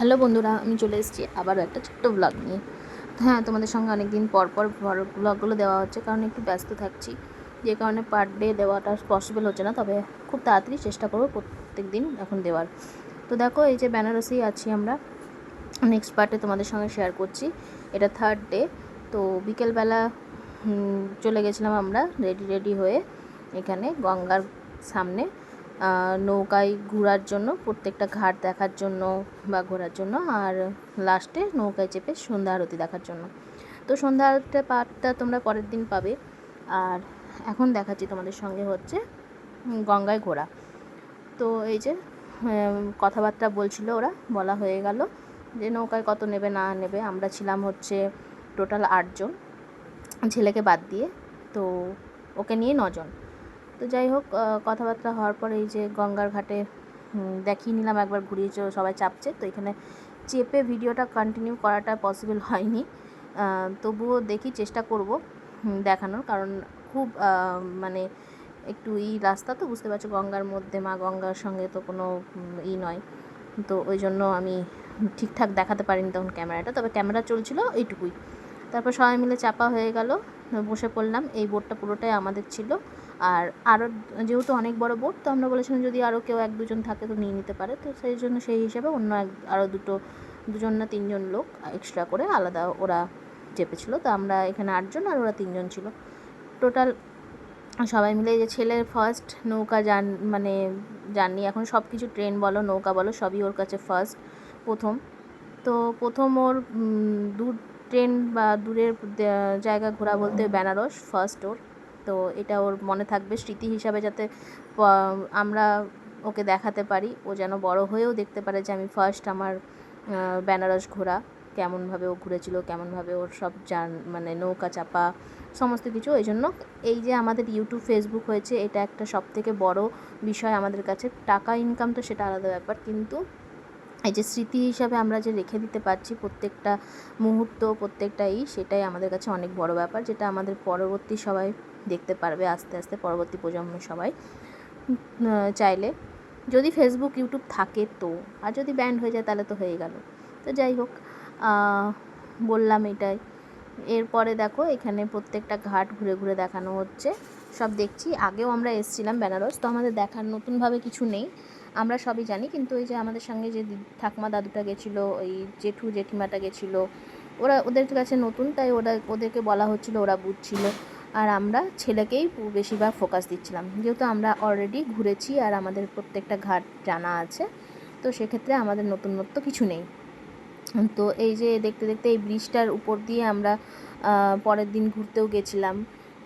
Hello বন্ধুরা, আমি চলে এসেছি আবারও একটা ছোট্ট ব্লগ নিয়ে। হ্যাঁ তোমাদের সঙ্গে অনেক দিন পর পর ব্লগগুলো দেওয়া হচ্ছে, কারণ একটু ব্যস্ত থাকছি। যে কারণে পার ডে দেওয়াটা পসিবল হচ্ছে না, তবে খুব তাড়াতাড়ি চেষ্টা করব প্রত্যেক দিন এখন দেওয়ার। তো দেখো, এই যে বেনারসেই আছি আমরা। নেক্সট পার্টে তোমাদের সঙ্গে শেয়ার করছি। এটা থার্ড ডে তো বিকেলবেলা চলে গেছিলাম আমরা রেডি রেডি হয়ে এখানে গঙ্গার সামনে। নৌকায় ঘোরার জন্য, প্রত্যেকটা ঘাট দেখার জন্য বা ঘোরার জন্য, আর লাস্টে নৌকায় চেপে সন্ধ্যা আরতি দেখার জন্য। তো সন্ধ্যা আরতিটা পার্টটা তোমরা পরের দিন পাবে। আর এখন দেখাচ্ছি তোমাদের সঙ্গে হচ্ছে গঙ্গায় ঘোরা। তো এই যে কথাবার্তা বলছিল ওরা, বলা হয়ে গেল যে নৌকায় কত নেবে, না নেবে। আমরা ছিলাম হচ্ছে টোটাল আটজন। ছেলেকে বাদ দিয়ে, তো ওকে নিয়ে নজন। তো যাই হোক কথাবার্তা হওয়ার পর এই যে গঙ্গার ঘাটে দেখিয়ে নিলাম, একবার ঘুরিয়ে সবাই চাপছে। তো এখানে চেপে ভিডিওটা কন্টিনিউ করাটা পসিবল হয়নি। তবুও দেখি চেষ্টা করব দেখানোর। কারণ খুব মানে একটু ই রাস্তা তো, বুঝতে পারছ, গঙ্গার মধ্যে মা গঙ্গার সঙ্গে তো কোনো ই নয়। তো ওই জন্য আমি ঠিকঠাক দেখাতে পারিনি তখন ক্যামেরাটা, তবে ক্যামেরা চলছিল এইটুকুই। তারপর সবাই মিলে চাপা হয়ে গেল, বসে পড়লাম। এই বোটটা পুরোটাই আমাদের ছিল। আর আরও যেহেতু অনেক বড় বোট তো আমরা বলেছিলাম যদি আরও কেউ এক দুজন থাকে তো নিয়ে নিতে পারে। তো সেই জন্য সেই হিসাবে অন্য এক আরও দুটো, দুজন না তিনজন লোক এক্সট্রা করে আলাদা ওরা চেপেছিলো। তো আমরা এখানে আটজন আর ওরা তিনজন ছিল। টোটাল সবাই মিলে যে ছেলের ফার্স্ট নৌকা যান মানে জার্নি, এখন সব কিছু ট্রেন বলো, নৌকা বলো, সবই ওর কাছে ফার্স্ট প্রথম। তো প্রথম ওর দূর ট্রেন বা দূরের জায়গা ঘোরা বলতে বেনারস ফার্স্ট ওর। তো এটা ওর মনে থাকবে স্মৃতি হিসাবে যাতে আমরা ওকে দেখাতে পারি। ও যেন বড় হয়েও দেখতে পারে যে আমি ফার্স্ট আমার বেনারস ঘোরা কেমনভাবে ও ঘুরেছিল, কেমনভাবে ওর সব জান মানে নৌকা চাপা, সমস্ত কিছু। এই জন্য এই যে আমাদের ইউটিউব ফেসবুক হয়েছে, এটা একটা সব থেকে বড় বিষয় আমাদের কাছে। টাকা ইনকাম তো সেটা আলাদা ব্যাপার, কিন্তু এই যে স্মৃতি হিসাবে আমরা যে রেখে দিতে পারছি প্রত্যেকটা মুহূর্ত, প্রত্যেকটা ই, সেটাই আমাদের কাছে অনেক বড় ব্যাপার, যেটা আমাদের পরবর্তী সবাই দেখতে পারবে আস্তে আস্তে, পরবর্তী প্রজন্ম সবাই। চাইলে যদি ফেসবুক ইউটিউব থাকে তো, আর যদি ব্যান্ড হয়ে যায় তাহলে তো হয়ে গেল। তো যাই হোক বললাম এটাই। এরপরে দেখো, এখানে প্রত্যেকটা ঘাট ঘুরে ঘুরে দেখানো হচ্ছে। সব দেখছি, আগেও আমরা এসছিলাম বেনারস, তো আমাদের দেখার নতুনভাবে কিছু নেই। আমরা সবই জানি, কিন্তু ওই যে আমাদের সঙ্গে যে ঠাকুমা দাদুটা গেছিল, ওই জেঠু জেঠিমাটা গেছিল, ওরা ওদের কাছে নতুন, তাই ওরা, ওদেরকে বলা হচ্ছিল ওরা বুঝছিল। আর আমরা ছেলেকেই বেশিরভাগ ফোকাস দিচ্ছিলাম। যেহেতু আমরা অলরেডি ঘুরেছি আর আমাদের প্রত্যেকটা ঘাট জানা আছে, তো সেক্ষেত্রে আমাদের নতুনত্ব কিছু নেই। তো এই যে দেখতে দেখতে এই ব্রিজটার উপর দিয়ে আমরা পরের দিন ঘুরতেও গেছিলাম।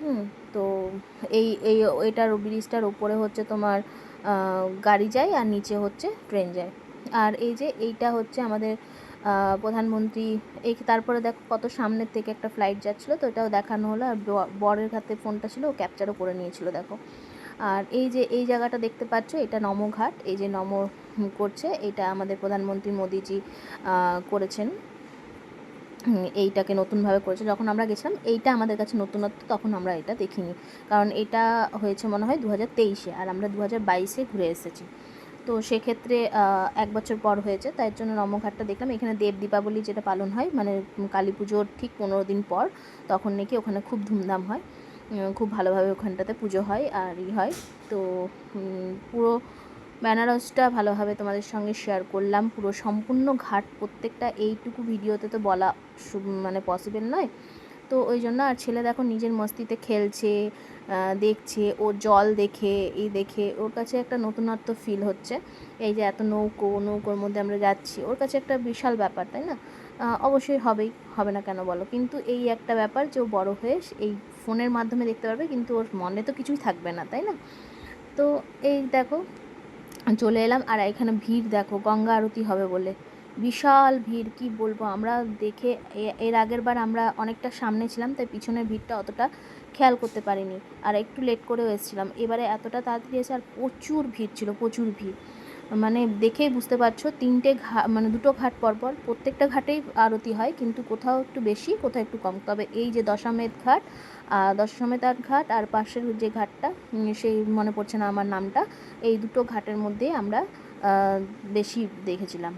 হুম, তো এই এই, এটার ব্রিজটার উপরে হচ্ছে তোমার গাড়ি যায় আর নিচে হচ্ছে ট্রেন যায়। আর এই যে এইটা হচ্ছে আমাদের প্রধানমন্ত্রী, এই তারপরে দেখো কত সামনের থেকে একটা ফ্লাইট যাচ্ছিল, তো এটাও দেখানো হলো। আর বরের হাতে ফোনটা ছিল, ও ক্যাপচারও করে নিয়েছিল, দেখো। আর এই যে, এই জায়গাটা দেখতে পাচ্ছ, এটা নমঘাট এই যে নম করছে, এটা আমাদের প্রধানমন্ত্রী মোদিজি করেছেন। এইটাকে নতুনভাবে করেছে। যখন আমরা গেছিলাম, এইটা আমাদের কাছে নতুনত্ব, তখন আমরা এটা দেখিনি। কারণ এটা হয়েছে মনে হয় দু হাজার তেইশে আর আমরা দু হাজার বাইশে ঘুরে এসেছি। তো সেক্ষেত্রে এক বছর পর হয়েছে, তাই জন্য রমঘাটটা দেখলাম। এখানে দেব দীপাবলি যেটা পালন হয় মানে কালী পুজোর ঠিক পনেরো দিন পর, তখন নাকি ওখানে খুব ধুমধাম হয়। খুব ভালোভাবে ওখানটাতে পুজো হয় আর ই হয়। তো পুরো বেনারসটা ভালোভাবে তোমাদের সঙ্গে শেয়ার করলাম। পুরো সম্পূর্ণ ঘাট প্রত্যেকটা এইটুকু ভিডিওতে তো বলা মানে পসিবল নয়। তো ওই জন্য আর ছেলে দেখো নিজের মস্তিতে খেলছে দেখছে, ও জল দেখে, এই দেখে, ওর কাছে একটা নতুনত্ব ফিল হচ্ছে। এই যে এত নৌকো, নৌকোর মধ্যে আমরা যাচ্ছি, ওর কাছে একটা বিশাল ব্যাপার, তাই না? অবশ্যই হবেই, হবে না কেন বলো? কিন্তু এই একটা ব্যাপার যে ও বড়ো হয়ে এই ফোনের মাধ্যমে দেখতে পারবে, কিন্তু ওর মনে তো কিছুই থাকবে না, তাই না? তো এই দেখো চলে এলাম আর এখানে ভিড় দেখো, গঙ্গা আরতি হবে বলে। বিশাল ভিড়, কি বলব? আমরা দেখে এর আগের বার আমরা অনেকটা সামনে ছিলাম, তাই পিছনের ভিড়টা অতটা খেয়াল করতে পারিনি। আর একটু লেট করেও এসেছিলাম। এবারে এতটা তাড়াতাড়ি এসে আর প্রচুর ভিড় ছিল, প্রচুর ভিড়। মানে দেখেই বুঝতে পারছ তিনটে ঘা মানে দুটো ঘাট পরপর। প্রত্যেকটা ঘাটেই আরতি হয় কিন্তু কোথাও একটু বেশি কোথাও একটু কম। তবে এই যে দশামেধ ঘাট আহ, দশামেধার ঘাট আর পাশের যে ঘাটটা সেই মনে পড়ছে না আমার নামটা এই দুটো ঘাটের মধ্যে আমরা বেশি দেখেছিলাম।